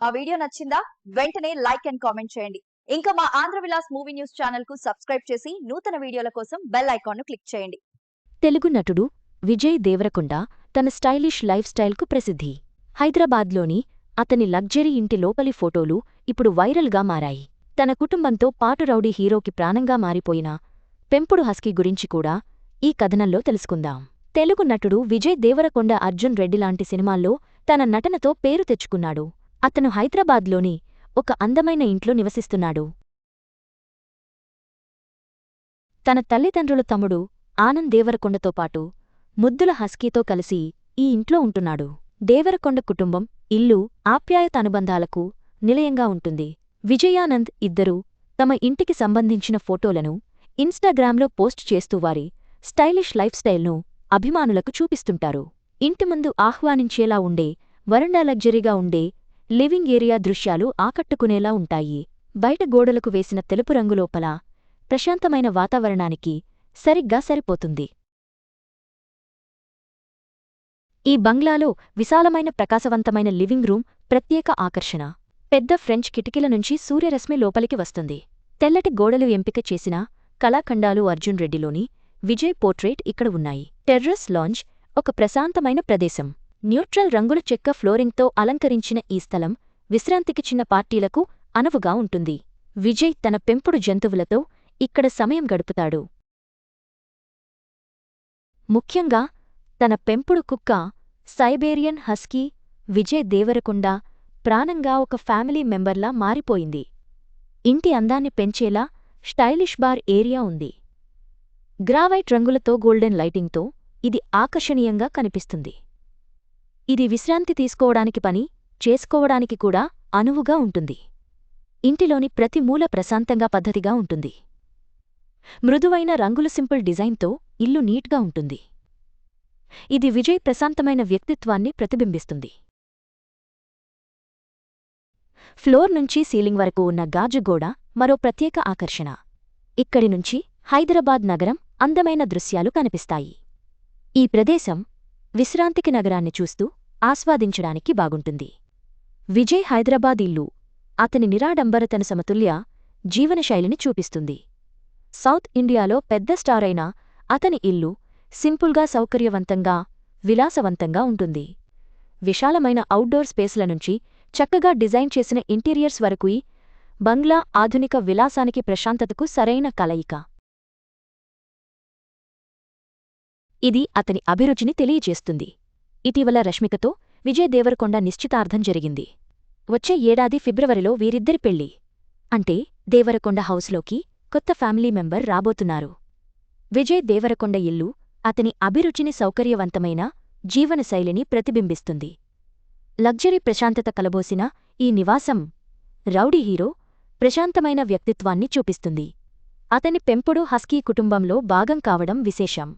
ఆ వీడియో నచ్చిందా? వెంటనే లైక్ అండ్ కామెంట్ చేయండి. ఇంకా మా ఆంధ్ర విలాస్ మూవీ న్యూస్ ఛానల్కు సబ్స్క్రైబ్ చేసి నూతన వీడియోల కోసం బెల్ ఐకాన్ను క్లిక్ చేయండి. తెలుగు నటుడు విజయ్ దేవరకొండ తన స్టైలిష్ లైఫ్ స్టైల్కు ప్రసిద్ధి. హైదరాబాద్లోని అతని లగ్జరీ ఇంటి లోపలి ఫోటోలు ఇప్పుడు వైరల్గా మారాయి. తన కుటుంబంతో పాటు రౌడీ హీరోకి ప్రాణంగా మారిపోయిన పెంపుడు హస్కీ గురించి కూడా ఈ కథనంలో తెలుసుకుందాం. తెలుగు నటుడు విజయ్ దేవరకొండ అర్జున్ రెడ్డి లాంటి సినిమాల్లో తన నటనతో పేరు తెచ్చుకున్నాడు. అతను హైదరాబాద్లోని ఒక అందమైన ఇంట్లో నివసిస్తున్నాడు. తన తల్లిదండ్రుల తమ్ముడు ఆనంద్ దేవరకొండతో పాటు ముద్దుల హస్కీతో కలిసి ఈ ఇంట్లో ఉంటున్నాడు. దేవరకొండ కుటుంబం ఇల్లు ఆప్యాయత అనుబంధాలకు నిలయంగా ఉంటుంది. విజయానంద్ ఇద్దరూ తమ ఇంటికి సంబంధించిన ఫోటోలను ఇన్స్టాగ్రామ్లో పోస్ట్ చేస్తూ వారి స్టైలిష్ లైఫ్ స్టైల్ను అభిమానులకు చూపిస్తుంటారు. ఇంటి ముందు ఆహ్వానించేలా ఉండే వరండా లగ్జరీగా ఉండే లివింగ్ ఏరియా దృశ్యాలు ఆకట్టుకునేలా ఉంటాయి. బయట గోడలకు వేసిన తెలుపు రంగు లోపల ప్రశాంతమైన వాతావరణానికి సరిగ్గా సరిపోతుంది. ఈ బంగ్లాలో విశాలమైన ప్రకాశవంతమైన లివింగ్ రూమ్ ప్రత్యేక ఆకర్షణ. పెద్ద ఫ్రెంచ్ కిటికీల నుంచి సూర్యరశ్మి లోపలికి వస్తుంది. తెల్లటి గోడలు ఎంపిక చేసిన కళాఖండాలు అర్జున్ రెడ్డిలోని విజయ్ పోర్ట్రేట్ ఇక్కడ ఉన్నాయి. టెర్రస్ లాంజ్ ఒక ప్రశాంతమైన ప్రదేశం. న్యూట్రల్ రంగుల చెక్క ఫ్లోరింగ్తో అలంకరించిన ఈ స్థలం విశ్రాంతికి చిన్న పార్టీలకు అనువుగా ఉంటుంది. విజయ్ తన పెంపుడు జంతువులతో ఇక్కడ సమయం గడుపుతాడు. ముఖ్యంగా తన పెంపుడు కుక్క సైబేరియన్ హస్కీ విజయ్ దేవరకొండ ప్రాణంగా ఒక ఫ్యామిలీ మెంబర్లా మారిపోయింది. ఇంటి అందాన్ని పెంచేలా స్టైలిష్ బార్ ఏరియా ఉంది. గ్రావైట్ రంగులతో గోల్డెన్ లైటింగ్తో ఇది ఆకర్షణీయంగా కనిపిస్తుంది. ఇది విశ్రాంతి తీసుకోవడానికి పని చేసుకోవడానికి కూడా అనువుగా ఉంటుంది. ఇంటిలోని ప్రతి మూల ప్రశాంతంగా పద్ధతిగా ఉంటుంది. మృదువైన రంగులు సింపుల్ డిజైన్తో ఇల్లు నీట్గా ఉంటుంది. ఇది విజయ్ ప్రశాంతమైన వ్యక్తిత్వాన్ని ప్రతిబింబిస్తుంది. ఫ్లోర్ నుంచి సీలింగ్ వరకు ఉన్న గాజు గోడ మరో ప్రత్యేక ఆకర్షణ. ఇక్కడి నుంచి హైదరాబాద్ నగరం అందమైన దృశ్యాలు కనిపిస్తాయి. ఈ ప్రదేశం విశ్రాంతికి నగరాన్ని చూస్తూ ఆస్వాదించడానికి బాగుంటుంది. విజయ్ హైదరాబాద్ ఇల్లు అతని నిరాడంబరతన సమతుల్య జీవనశైలిని చూపిస్తుంది. సౌత్ ఇండియాలో పెద్ద స్టార్ అయిన అతని ఇల్లు సింపుల్గా సౌకర్యవంతంగా విలాసవంతంగా ఉంటుంది. విశాలమైన అవుట్డోర్ స్పేస్ల నుంచి చక్కగా డిజైన్ చేసిన ఇంటీరియర్స్ వరకు బంగ్లా ఆధునిక విలాసానికి ప్రశాంతతకు సరైన కలయిక. ఇది అతని అభిరుచిని తెలియజేస్తుంది. ఇటీవల రష్మికతో విజయ్ దేవరకొండ నిశ్చితార్థం జరిగింది. వచ్చే ఏడాది ఫిబ్రవరిలో వీరిద్దరి పెళ్ళి అంటే దేవరకొండ హౌస్లోకి కొత్త ఫ్యామిలీ మెంబర్ రాబోతున్నారు. విజయ్ దేవరకొండ ఇల్లు అతని అభిరుచిని సౌకర్యవంతమైన జీవనశైలిని ప్రతిబింబిస్తుంది. లగ్జరీ ప్రశాంతత కలబోసిన ఈ నివాసం రౌడీ హీరో ప్రశాంతమైన వ్యక్తిత్వాన్ని చూపిస్తుంది. అతని పెంపుడు హస్కీ కుటుంబంలో భాగం కావడం విశేషం.